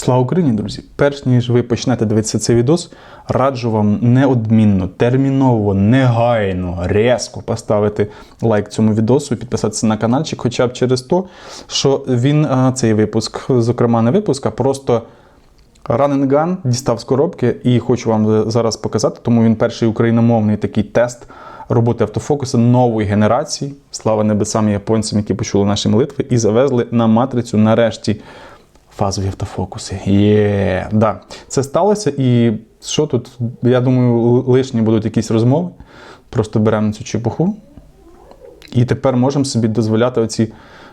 Слава Україні, друзі! Перш ніж ви почнете дивитися цей відос, раджу вам неодмінно, терміново, негайно, різко поставити лайк цьому відосу, підписатися на каналчик, хоча б через те, що він цей випуск, зокрема, не випуск, а просто Gun дістав з коробки і хочу вам зараз показати, тому він перший україномовний такий тест роботи автофокуса нової генерації. Слава небесам японцям, які почули наші молитви, і завезли на матрицю нарешті фазові автофокуси. Є, да. Це сталося, і що тут? Я думаю, лишні будуть якісь розмови. Просто беремо цю чепуху. І тепер можемо собі дозволяти оці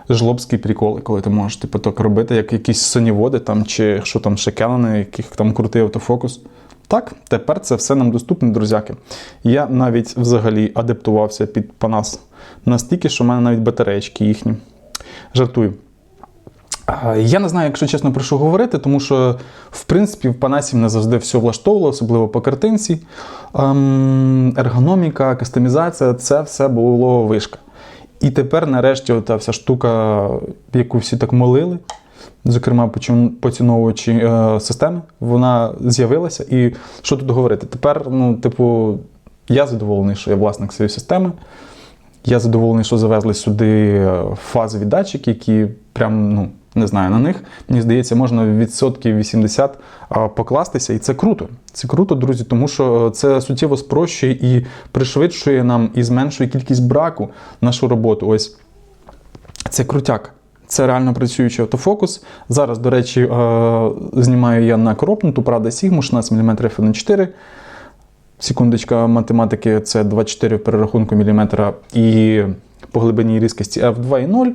жлобські приколи, коли ти можеш типу, так робити, як якісь соніводи там, чи що там ще яких там крутий автофокус. Так, тепер це все нам доступне, друзяки. Я навіть взагалі адаптувався під Панас настільки, що в мене навіть батареєчки їхні. Жартую. Я не знаю, якщо чесно, про що говорити, тому що, в принципі, в Панасі мене завжди все влаштовувало, особливо по картинці. Ем, Ергономіка, кастомізація це все було вишка. І тепер, нарешті, ота вся штука, яку всі так молили, зокрема поціновувачі е, системи, вона з'явилася. І що тут говорити? Тепер, ну, типу, я задоволений, що я власник цієї системи. Я задоволений, що завезли сюди е, фазові датчики, які прям, ну, не знаю, на них, мені здається, можна відсотків 80 покластися, і це круто. Це круто, друзі, тому що це суттєво спрощує і пришвидшує нам і зменшує кількість браку нашу роботу. Ось це крутяк. Це реально працюючий автофокус. Зараз, до речі, е, знімаю я на кропнуту, правда, Sigma 16 мм f1.4. Секундочка математики це 24 в перерахунку міліметра і по глибині різкості f2.0.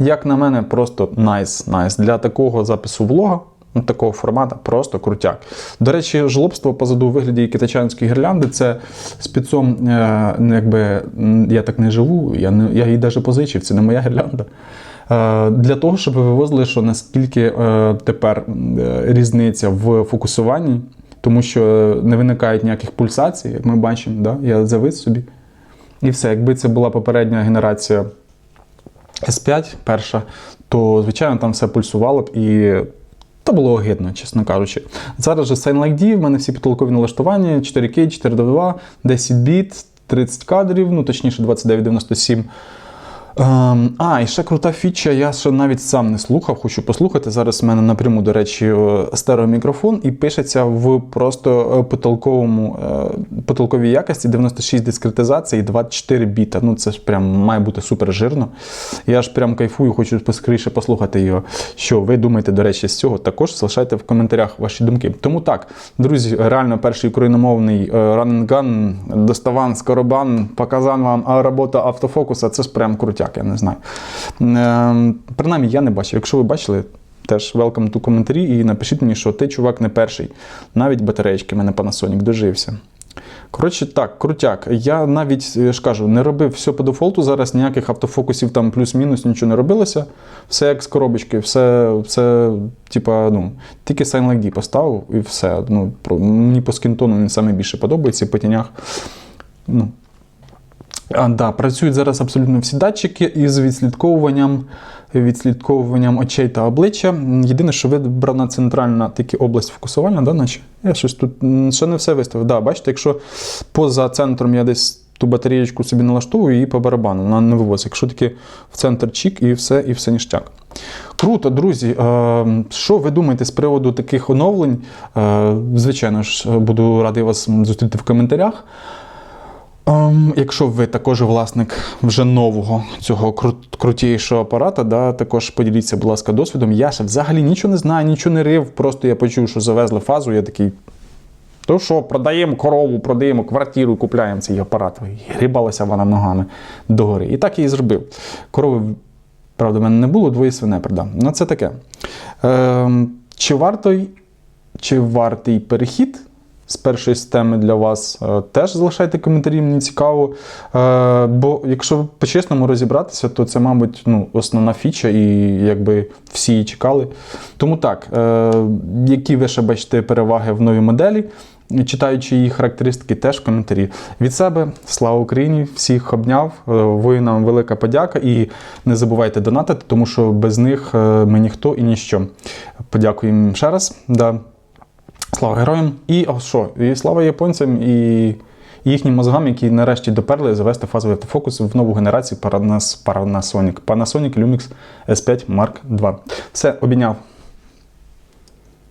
Як на мене, просто найс, найс. Для такого запису влога, такого формату, просто крутяк. До речі, жлобство позаду у вигляді китайчанської гірлянди це спецом, е, ну, якби я так не живу, я, не, я її навіть позичив, це не моя гірлянда. Е, Для того, щоб ви вивозили, що наскільки е, тепер різниця в фокусуванні, тому що не виникають ніяких пульсацій, як ми бачимо, да? я завис собі. І все, якби це була попередня генерація S5 перша, то, звичайно, там все пульсувало б і. Та було огидно, чесно кажучи. Зараз же Sign Like D, в мене всі потолкові налаштування 4K, 4.2, 10 біт, 30 кадрів, ну точніше 2997. Ем, а, і ще крута фіча, я ще навіть сам не слухав, хочу послухати. Зараз в мене напряму, до речі, стереомікрофон і пишеться в просто е, потолковому, е, потолковій якості 96 дискретизації і 24 біта. Ну це ж прям має бути супер жирно. Я ж прям кайфую, хочу поскоріше послухати його. Що ви думаєте, до речі, з цього? Також залишайте в коментарях ваші думки. Тому так, друзі, реально перший україномовний Gun, доставан, скоробан, показан вам робота автофокуса. Це ж прям крутяк, я не знаю. Е, принаймні, я не бачив. Якщо ви бачили, теж welcome to коментарі і напишіть мені, що ти, чувак, не перший. Навіть батареєчки мене Panasonic дожився. Коротше, так, крутяк. Я навіть я ж кажу, не робив все по дефолту. Зараз ніяких автофокусів там плюс-мінус нічого не робилося. Все як з коробочки, все, все типа, ну, тільки Sign Like поставив і все. Ну, мені по скінтону він саме більше подобається, по тінях. Ну, а, да, працюють зараз абсолютно всі датчики із відслідковуванням, відслідковуванням очей та обличчя. Єдине, що вибрана центральна тільки область фокусування, да, наче? Я щось тут ще не все виставив. Да, бачите, якщо поза центром я десь ту батареєчку собі налаштовую, її по барабану, вона не вивозить. Якщо тільки в центр чік і все, і все ніштяк. Круто, друзі. Е, Що ви думаєте з приводу таких оновлень? Е, Звичайно ж, буду радий вас зустріти в коментарях. Ем, якщо ви також власник вже нового цього крут- крутішого апарата, да, також поділіться, будь ласка, досвідом. Я ще взагалі нічого не знаю, нічого не рив. Просто я почув, що завезли фазу. Я такий. То що, продаємо корову, продаємо квартиру, купляємо цей апарат. І грібалася вона ногами догори. І так я і зробив. Корови, правда, в мене не було, двоє свине продав. Ну, це таке. Ем, чи варто чи вартий перехід з першої системи для вас? Е, Теж залишайте коментарі, мені цікаво. Е, Бо якщо по-чесному розібратися, то це, мабуть, ну, основна фіча, і якби всі її чекали. Тому так, е, які ви ще бачите переваги в новій моделі? читаючи її характеристики, теж коментарі. Від себе слава Україні! Всіх обняв. Воїнам велика подяка. І не забувайте донатити, тому що без них ми ніхто і ніщо. Подякуємо ще раз. Да. Слава героям! І о, що? І слава японцям і їхнім мозгам, які нарешті доперли завести фазовий автофокус в нову генерацію Panasonic Panasonic Lumix S5 Mark II. Все, обійняв.